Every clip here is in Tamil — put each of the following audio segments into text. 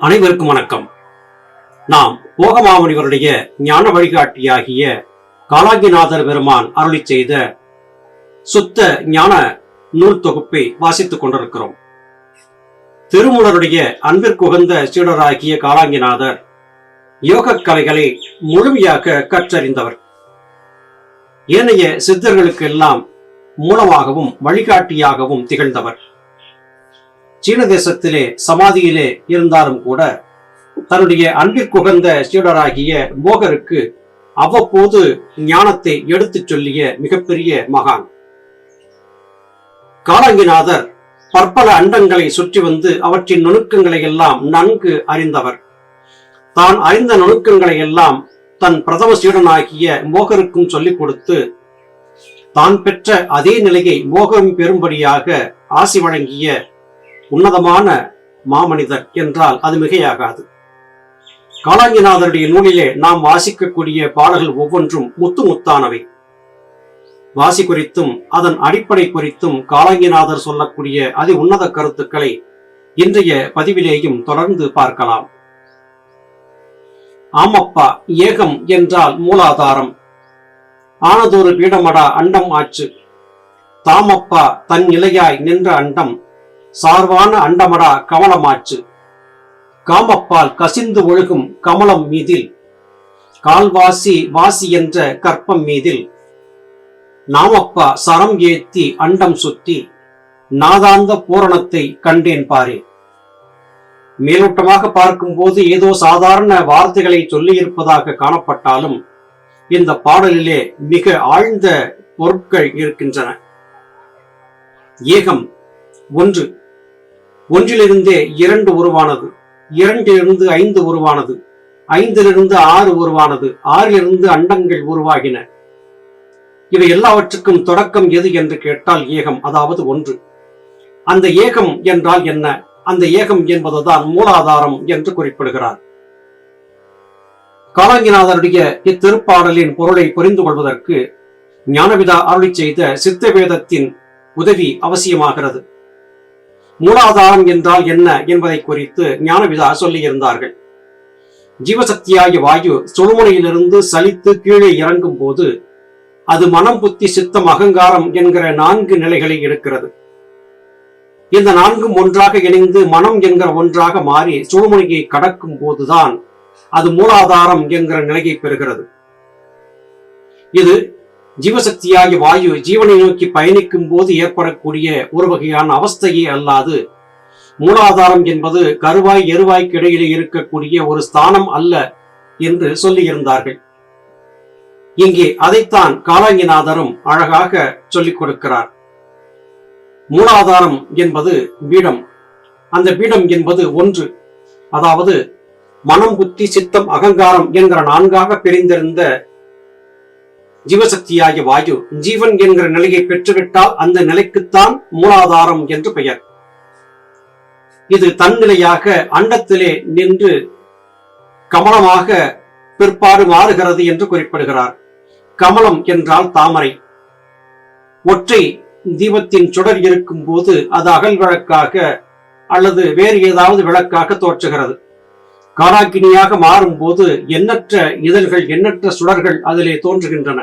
அனைவருக்கும் வணக்கம். நாம் போகமாமுனிவருடைய ஞான வழிகாட்டியாகிய காலாங்கிநாதர் பெருமான் அருளி செய்த சுத்த ஞான நூல் தொகுப்பை வாசித்துக் கொண்டிருக்கிறோம். திருமூலருடைய அன்பிற்குகந்த சீடராகிய காலாங்கிநாதர் யோக கலைகளை முழுமையாக கற்றறிந்தவர். ஏனைய சித்தர்களுக்கெல்லாம் மூலமாகவும் வழிகாட்டியாகவும் திகழ்ந்தவர். சீன தேசத்திலே சமாதியிலே இருந்தாலும் கூட தன்னுடைய அன்பிற்குகந்த சீடராகிய மோகருக்கு அவ்வப்போது ஞானத்தை எடுத்துச் சொல்லிய மிகப்பெரிய மகான். காலங்கிநாதர் பற்பல அண்டங்களை சுற்றி வந்து அவற்றின் நுணுக்கங்களை எல்லாம் நன்கு அறிந்தவர். தான் அறிந்த நுணுக்கங்களை எல்லாம் தன் பிரதம சீடனாகிய மோகருக்கும் சொல்லிக் கொடுத்து தான் பெற்ற அதே நிலையை மோகம் பெறும்படியாக ஆசி வழங்கிய உன்னதமான மாமனிதர் என்றால் அது மிகையாகாது. காலாங்கிநாதருடைய நூலிலே நாம் வாசிக்கக்கூடிய பாடல்கள் ஒவ்வொன்றும் முத்து முத்தானவை. வாசி குறித்தும் அதன் அடிப்படை குறித்தும் காலாங்கிநாதர் சொல்லக்கூடிய அதி உன்னத கருத்துக்களை இன்றைய பதிவிலேயும் தொடர்ந்து பார்க்கலாம். ஆமப்பா ஏகம் என்றால் மூலாதாரம். ஆனதொரு பீடமடா அண்டம் ஆச்சு தாமப்பா தன் நிலையாய் நின்ற அண்டம். சார்வான அண்டமடா கமலமாச்சு. காமப்பால் கசிந்து ஒழுகும் கமலம் மீதில். கால்வாசி வாசி என்ற கற்பம் மீதில். நாமப்பா சரம் ஏத்தி அண்டம் சுத்தி. நாதாந்த பூரணத்தை கண்டேன் பாரே. மேலோட்டமாக பார்க்கும்போது ஏதோ சாதாரண வார்த்தைகளை சொல்லியிருப்பதாக காணப்பட்டாலும் இந்த பாடலிலே மிக ஆழ்ந்த பொருட்கள் இருக்கின்றன. ஏகம் ஒன்று. ஒன்றிலிருந்தே இரண்டு உருவானது. இரண்டிலிருந்து ஐந்து உருவானது. ஐந்திலிருந்து ஆறு உருவானது. ஆறிலிருந்து அண்டங்கள் உருவாகின. இவை எல்லாவற்றுக்கும் தொடக்கம் எது என்று கேட்டால் ஏகம் அதாவது ஒன்று. அந்த ஏகம் என்றால் என்ன? அந்த ஏகம் என்பதுதான் மூலாதாரம் என்று குறிப்பிடுகிறார். காலாங்கிநாதருடைய இத்திருப்பாடலின் பொருளை புரிந்து கொள்வதற்கு ஞானவிதா அருளி செய்த சித்த வேதத்தின் உதவி அவசியமாகிறது. மூலாதாரம் என்றால் என்ன என்பதை குறித்து ஞானவிதா சொல்லியிருந்தார்கள். ஜீவசக்தியாகிய வாயு சுழுமுனையிலிருந்து சலித்து கீழே இறங்கும் போது அது மனம் புத்தி சித்தம் அகங்காரம் என்கிற நான்கு நிலைகளை எடுக்கிறது. இந்த நான்கும் ஒன்றாக இணைந்து மனம் என்கிற ஒன்றாக மாறி சுழுமுனையை கடக்கும் போதுதான் அது மூலாதாரம் என்கிற நிலையை பெறுகிறது. இது ஜீவசக்தியாகி வாயு ஜீவனை நோக்கி பயணிக்கும் போது ஏற்படக்கூடிய ஒரு வகையான அவஸ்தையே அல்லாது மூலாதாரம் என்பது கருவாய் எருவாய்க்கு இடையிலே இருக்கக்கூடிய ஒரு ஸ்தானம் அல்ல என்று சொல்லியிருந்தார்கள். இங்கே அதைத்தான் காலாங்கிநாதரும் அழகாக சொல்லிக் கொடுக்கிறார். மூலாதாரம் என்பது பீடம். அந்த பீடம் என்பது ஒன்று. அதாவது மனம் புத்தி சித்தம் அகங்காரம் என்கிற நான்காக பிரிந்திருந்த ஜீவசக்தியாகிய வாயு ஜீவன் என்கிற நிலையை பெற்றுவிட்டால் அந்த நிலைக்குத்தான் மூலாதாரம் என்று பெயர். இது தன்னிலையாக அண்டத்திலே நின்று கமலமாக பிற்பாடு மாறுகிறது என்று குறிப்பிடுகிறார். கமலம் என்றால் தாமரை. ஒற்றை தீபத்தின் சுடர் இருக்கும் போது அது அகல் விளக்காக அல்லது வேறு ஏதாவது விளக்காக தோற்றுகிறது. காராக்கினியாக மாறும்போது எண்ணற்ற இதழ்கள் எண்ணற்ற சுடர்கள் அதிலே தோன்றுகின்றன.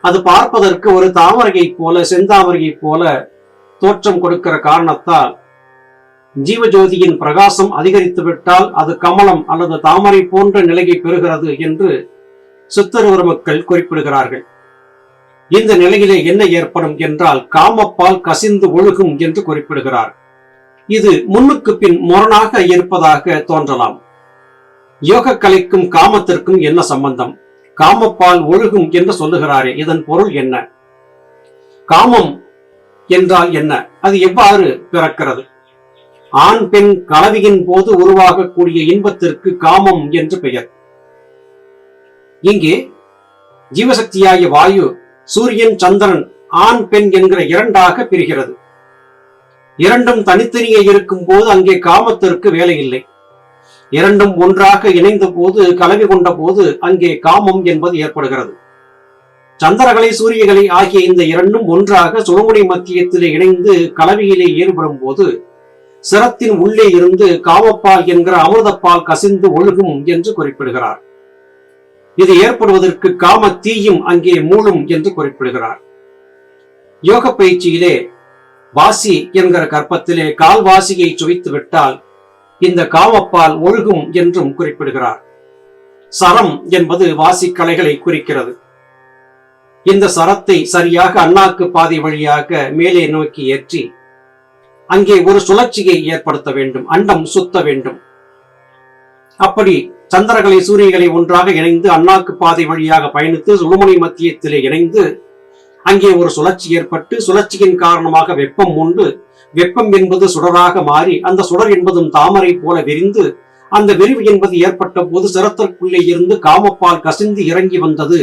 அது பார்ப்பதற்கு ஒரு தாமரையை போல செந்தாமரையை போல தோற்றம் கொடுக்கிற காரணத்தால் ஜீவஜோதியின் பிரகாசம் அதிகரித்து விட்டால் அது கமலம் அல்லது தாமரை போன்ற நிலையை பெறுகிறது என்று சித்தருவர் மக்கள் குறிப்பிடுகிறார்கள். இந்த நிலையிலே என்ன ஏற்படும் என்றால் காமப்பால் கசிந்து ஒழுகும் என்று குறிப்பிடுகிறார். இது முன்னுக்கு பின் முரணாக இருப்பதாக தோன்றலாம். யோக கலைக்கும் காமத்திற்கும் என்ன சம்பந்தம்? காமப்பால் ஒழுகும் என்று சொல்லுகிறாரே இதன் பொருள் என்ன? காமம் என்றால் என்ன? அது எவ்வாறு பிறக்கிறது? ஆண் பெண் கலவியின் போது உருவாகக்கூடிய இன்பத்திற்கு காமம் என்று பெயர். இங்கே ஜீவசக்தியாகிய வாயு சூரியன் சந்திரன் ஆண் பெண் என்கிற இரண்டாக பிரிகிறது. இரண்டும் தனித்தனியே இருக்கும் போது அங்கே காமத்திற்கு வேலை இல்லை இரண்டும் ஒன்றாக இணைந்த போது கலவி கொண்ட போது அங்கே காமம் என்பது ஏற்படுகிறது. சந்திரகலை சூரியகலை ஆகிய இந்த இரண்டும் ஒன்றாக சுழமுனை மத்தியத்திலே இணைந்து கலவியிலே ஈடுபடும் போது சிரத்தின் உள்ளே இருந்து காமப்பால் என்கிற அமிர்தப்பால் கசிந்து ஒழுகும் என்று குறிப்பிடுகிறார். இது ஏற்படுவதற்கு காம தீயும் அங்கே மூழும் என்று குறிப்பிடுகிறார். யோக பயிற்சியிலே வாசி என்கிற கற்பத்திலே கால்வாசியை சுவைத்து விட்டால் இந்த காமப்பால் ஒழுகும் என்றும் குறிப்பிடுகிறார். சரம் என்பது வாசிக்கலைகளை குறிக்கிறது. இந்த சரத்தை சரியாக அண்ணாக்கு பாதை வழியாக மேலே நோக்கி ஏற்றி அங்கே ஒரு சுழற்சியை ஏற்படுத்த வேண்டும் அண்டம் சுத்த வேண்டும். அப்படி சந்திரகளை சூரியகளை ஒன்றாக இணைந்து அண்ணாக்கு பாதை வழியாக பயணித்து சுழுமணி மத்தியத்திலே இணைந்து அங்கே ஒரு சுழற்சி ஏற்பட்டு சுழற்சியின் காரணமாக வெப்பம் உண்டு. வெப்பம் என்பது சுடராக மாறி அந்த சுடர் என்பதும் தாமரை போல விரிந்து அந்த விரிவு என்பது ஏற்பட்ட போது சிரத்திற்குள்ளே இருந்து காமப்பால் கசிந்து இறங்கி வந்தது.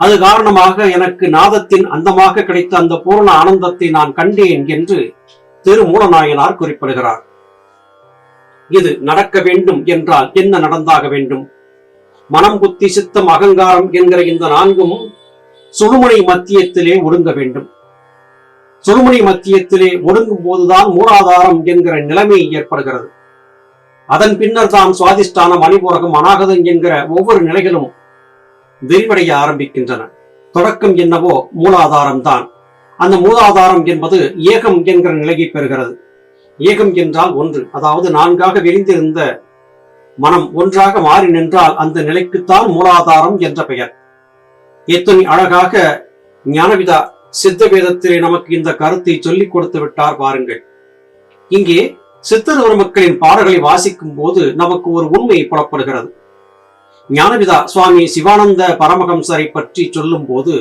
அது காரணமாக எனக்கு நாதத்தின் அந்தமாக கிடைத்த அந்த பூரண ஆனந்தத்தை நான் கண்டேன் என்று திருமூலநாயனார் குறிப்பிடுகிறார். இது நடக்க வேண்டும் என்றால் என்ன நடந்தாக வேண்டும்? மனம் புத்தி சித்தம் அகங்காரம் என்கிற இந்த நான்கும் சுழுமுனை மத்தியத்திலே ஒடுங்க வேண்டும். சுழுமுனை மத்தியத்திலே ஒடுங்கும் போதுதான் மூலாதாரம் என்கிற நிலைமை ஏற்படுகிறது. அதன் பின்னர் தான் சுவாதிஷ்டானம் மணிபூரகம் அநாகதம் என்கிற ஒவ்வொரு நிலைகளும் விரிவடைய ஆரம்பிக்கின்றன. தொடக்கம் என்னவோ மூலாதாரம் தான் அந்த மூலாதாரம் என்பது ஏகம் என்கிற நிலையை பெறுகிறது. ஏகம் என்றால் ஒன்று அதாவது நான்காக விரிந்திருந்த மனம் ஒன்றாக மாறி நின்றால் அந்த நிலைக்குத்தான் மூலாதாரம் என்ற பெயர். எத்தனை அழகாக ஞானவிதா சித்த வேதத்திலே நமக்கு இந்த கருத்தை சொல்லிக் கொடுத்து விட்டார் பாருங்கள். இங்கே சித்தர் மக்களின் பாடல்களை வாசிக்கும் போது நமக்கு ஒரு உண்மை புலப்படுகிறது. ஞானவிதா சுவாமி சிவானந்த பரமஹம்சரை பற்றி சொல்லும் போது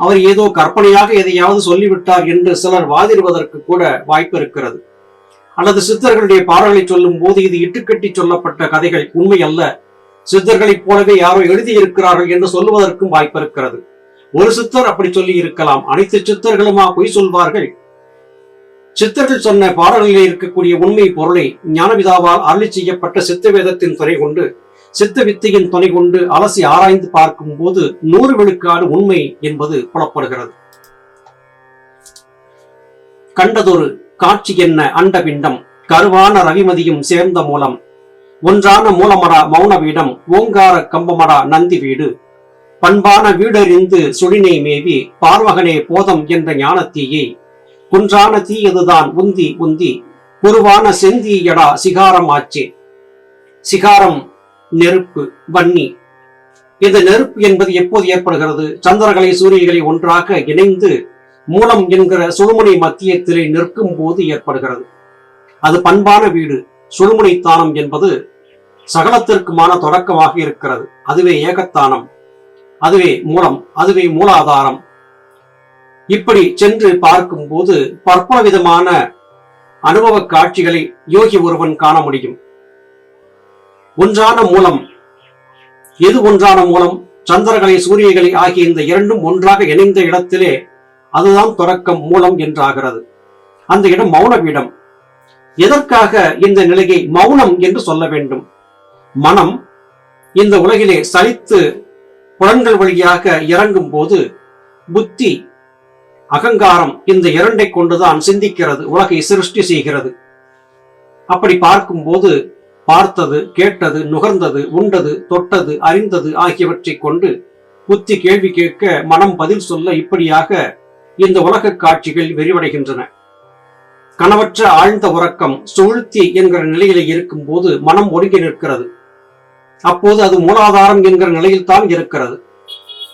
அவர் ஏதோ கற்பனையாக எதையாவது சொல்லிவிட்டார் என்று சிலர் வாதிடுவதற்கு கூட வாய்ப்பு இருக்கிறது. அல்லது சித்தர்களுடைய பாடல்களை சொல்லும் போது இது இட்டுக்கட்டி சொல்லப்பட்ட கதைகள் உண்மை அல்ல சித்தர்களைப் போலவே யாரோ எழுதியிருக்கிறார்கள் என்று சொல்லுவதற்கும் வாய்ப்பு இருக்கிறது. ஒரு சித்தர் அப்படி சொல்லி இருக்கலாம். அனைத்து சித்தர்களுமா பொய் சொல்வார்கள்? சித்தர்கள் சொன்ன பாடல்களிலே இருக்கக்கூடிய உண்மை பொருளை ஞானவிதாவால் அருளி செய்யப்பட்ட சித்த வேதத்தின் துணை கொண்டு சித்த வித்தையின் துணை கொண்டு அலசி ஆராய்ந்து பார்க்கும் போது நூறு விழுக்காடு உண்மை என்பது புலப்படுகிறது. கண்டதொரு காட்சி என்ன அண்டபிண்டம் கருவான ரவிமதியும் சேர்ந்த மூலம். ஒன்றான மூலமடா மௌன வீடம் ஓங்கார கம்பமடா நந்தி வீடு. பண்பான வீடறிந்து சுழினை மேவி பார்வகனே போதம் என்ற ஞானத்தீயை குன்றான தீயதுதான் உந்தி உந்தி குருவான செந்தீயடா சிகாரம் ஆச்சே. சிகாரம் நெருப்பு வன்னி. இந்த நெருப்பு என்பது எப்போது ஏற்படுகிறது? சந்திரகளை சூரியகளை ஒன்றாக இணைந்து மூலம் என்கிற சுழுமுனை மத்தியத்திலே நிற்கும் போது ஏற்படுகிறது. அது பண்பான வீடு சுழுமுனை தானம் என்பது சகலத்திற்குமான தொடக்கமாக இருக்கிறது. அதுவே ஏகத்தானம். அதுவே மூலம் அதுவே மூலாதாரம். இப்படி சென்று பார்க்கும் போது பற்பல விதமான அனுபவ காட்சிகளை யோகி ஒருவன் காண முடியும். ஒன்றான மூலம் எது ஒன்றான மூலம்? சந்திரகளை சூரியகளை ஆகிய இந்த இரண்டும் ஒன்றாக இணைந்த இடத்திலே அதுதான் தொடக்கம் மூலம் என்றாகிறது. அந்த இடம் மௌன பீடம் எதற்காக இந்த நிலையை மௌனம் என்று சொல்ல வேண்டும்? மனம் இந்த உலகிலே சலித்து புலன்கள் வழியாக இறங்கும் போது புத்தி அகங்காரம் இந்த இரண்டை கொண்டுதான் சிந்திக்கிறது உலகை சிருஷ்டி செய்கிறது. அப்படி பார்க்கும்போது பார்த்தது கேட்டது நுகர்ந்தது உண்டது தொட்டது அறிந்தது ஆகியவற்றை கொண்டு புத்தி கேள்வி கேட்க மனம் பதில் சொல்ல இப்படியாக இந்த உலக காட்சிகள் விரிவடைகின்றன. கனவற்ற ஆழ்ந்த உறக்கம் சூழ்த்தி என்கிற நிலையில இருக்கும்போது மனம் ஒடுங்கி நிற்கிறது. அப்போது அது மூலாதாரம் என்கிற நிலையில் தான் இருக்கிறது.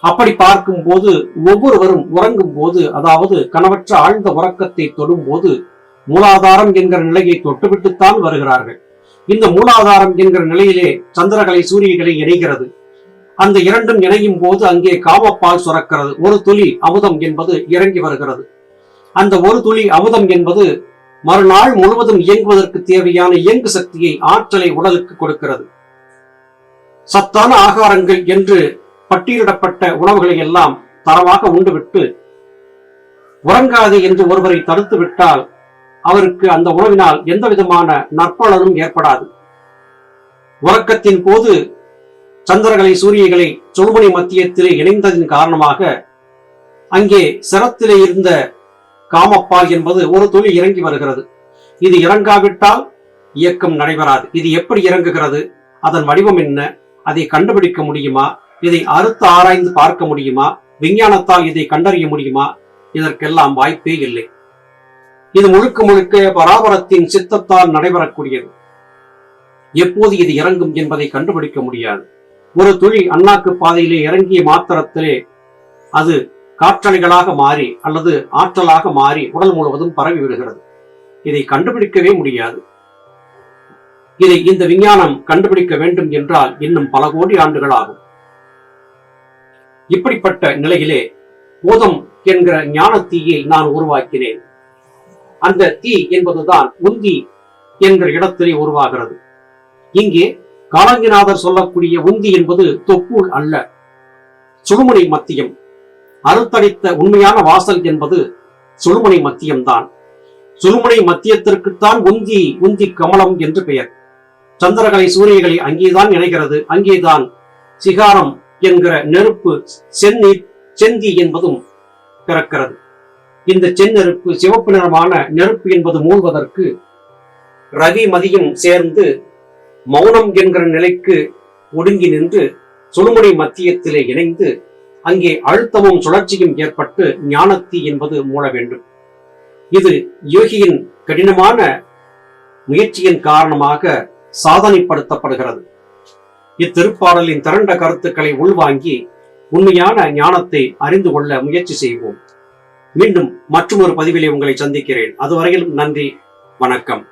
அப்படி பார்க்கும் போது ஒவ்வொருவரும் உறங்கும் போது அதாவது கனவற்ற ஆழ்ந்த உறக்கத்தை தொடும் போது மூலாதாரம் என்கிற நிலையை தொட்டுவிட்டுத்தான் வருகிறார்கள். இந்த மூலாதாரம் என்கிற நிலையிலே சந்திரகலை சூரியகளை இணைகிறது. அந்த இரண்டும் இணையும் போது அங்கே காமப்பால் சுரக்கிறது. ஒரு துளி அமுதம் என்பது இறங்கி வருகிறது. அந்த ஒரு துளி அமுதம் என்பது மறுநாள் முழுவதும் இயங்குவதற்கு தேவையான இயங்கு சக்தியை ஆற்றலை உடலுக்கு கொடுக்கிறது. சத்தான ஆகாரங்கள் என்று பட்டியலிடப்பட்ட உணவுகளை எல்லாம் தரமாக உண்டுவிட்டு உறங்காது என்று ஒருவரை தடுத்து விட்டால் அவருக்கு அந்த உணவினால் எந்த விதமான நற்பலனும் ஏற்படாது. உறக்கத்தின் போது சந்திரகளை சூரியகளை சொல்முனை மத்தியத்திலே இணைந்ததின் காரணமாக அங்கே சிரத்திலே இருந்த காமப்பால் என்பது ஒரு துளி இறங்கி வருகிறது. இது இறங்காவிட்டால் இயக்கம் நடைபெறாது. இது எப்படி இறங்குகிறது? அதன் வடிவம் என்ன? அதை கண்டுபிடிக்க முடியுமா? இதை அறுத்து ஆராய்ந்து பார்க்க முடியுமா? விஞ்ஞானத்தால் இதை கண்டறிய முடியுமா? இதற்கெல்லாம் வாய்ப்பே இல்லை. இது முழுக்க முழுக்க பராபரத்தின் சித்தத்தால் நடைபெறக்கூடியது. எப்போது இது இறங்கும் என்பதை கண்டுபிடிக்க முடியாது. ஒரு துளி அண்ணாக்கு பாதையிலே இறங்கிய மாத்திரத்திலே அது காற்றலைகளாக மாறி அல்லது ஆற்றலாக மாறி உடல் முழுவதும் பரவி விடுகிறது. இதை கண்டுபிடிக்கவே முடியாது. இதை இந்த விஞ்ஞானம் கண்டுபிடிக்க வேண்டும் என்றால் இன்னும் பல கோடி ஆண்டுகள் ஆகும். இப்படிப்பட்ட நிலையிலே போதம் என்கிற ஞான தீயை நான் உருவாக்கினேன். அந்த தீ என்பதுதான் உந்தி என்கிற இடத்திலே உருவாகிறது. இங்கே காலங்கிநாதர் சொல்லக்கூடிய உந்தி என்பது தொப்புள் அல்ல சுழுமுனை மத்தியம். அறுத்தடித்த உண்மையான வாசல் என்பது சுழுமுனை மத்தியம்தான். சுழுமுனை மத்தியத்திற்குத்தான் உந்தி உந்தி கமலம் என்று பெயர். சந்திரகலை சூரியகளை அங்கேதான் இணைகிறது அங்கேதான் சிகாரம் என்கிற நெருப்பு செந்நீர் செந்தி என்பதும் பிறக்கிறது. இந்த செந்நெருப்பு சிவப்பு நிறமான நெருப்பு என்பது மூழ்வதற்கு ரவி மதியும் சேர்ந்து மௌனம் என்கிற நிலைக்கு ஒடுங்கி நின்று சுழுமுனை மத்தியத்திலே இணைந்து அங்கே அழுத்தமும் சுழற்சியும் ஏற்பட்டு ஞானத்தி என்பது மூட வேண்டும். இது யோகியின் கடினமான முயற்சியின் காரணமாக சாதனைப்படுத்தப்படுகிறது. இத்திருப்பாடலின் திரண்ட கருத்துக்களை உள்வாங்கி உண்மையான ஞானத்தை அறிந்து கொள்ள முயற்சி செய்வோம். மீண்டும் மற்றொரு பதிவிலே உங்களை சந்திக்கிறேன். அதுவரையிலும் நன்றி வணக்கம்.